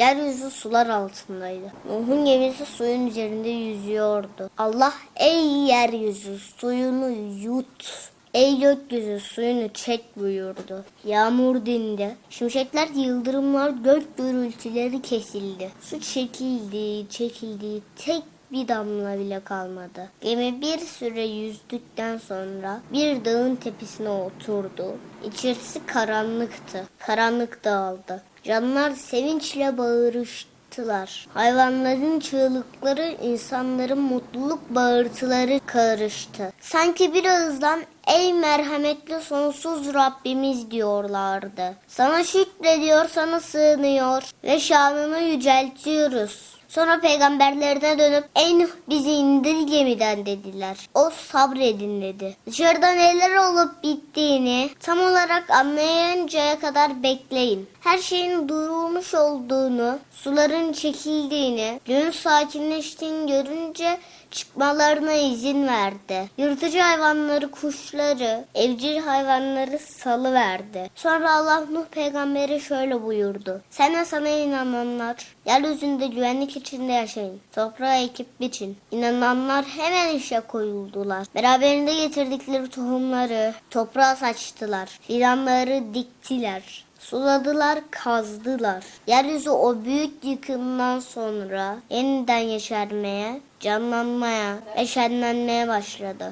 Yeryüzü sular altındaydı. Nuh'un gemisi suyun üzerinde yüzüyordu. Allah ey yeryüzü suyunu yut. Ey gökyüzü suyunu çek buyurdu. Yağmur dindi. Şimşekler, yıldırımlar, gök gürültüleri kesildi. Su çekildi, çekildi. Tek bir damla bile kalmadı. Gemi bir süre yüzdükten sonra bir dağın tepesine oturdu. İçerisi karanlıktı. Karanlık dağıldı. Canlar sevinçle bağırıştılar. Hayvanların çığlıkları, insanların mutluluk bağırtıları karıştı. Sanki bir ağızdan ey merhametli sonsuz Rabbimiz diyorlardı. Sana şükrediyor, sana sığınıyor ve şanını yüceltiyoruz. Sonra peygamberlerine dönüp Nuh bizi indir gemiden dediler. O sabredin dedi. Dışarıda neler olup bittiğini tam olarak anlayıncaya kadar bekleyin. Her şeyin durulmuş olduğunu, suların çekildiğini, gün sakinleştiğini görünce çıkmalarına izin verdi. Yırtıcı hayvanları, kuşları, evcil hayvanları salıverdi. Sonra Allah Nuh peygambere şöyle buyurdu. Sen ve sana inananlar, yeryüzünde güvenlik içinde yaşayın. Toprağa ekip biçin. İnananlar hemen işe koyuldular. Beraberinde getirdikleri tohumları toprağa saçtılar. Fidanları diktiler. Suladılar, kazdılar. Yeryüzü o büyük yıkımdan sonra yeniden yeşermeye, canlanmaya ve başladı.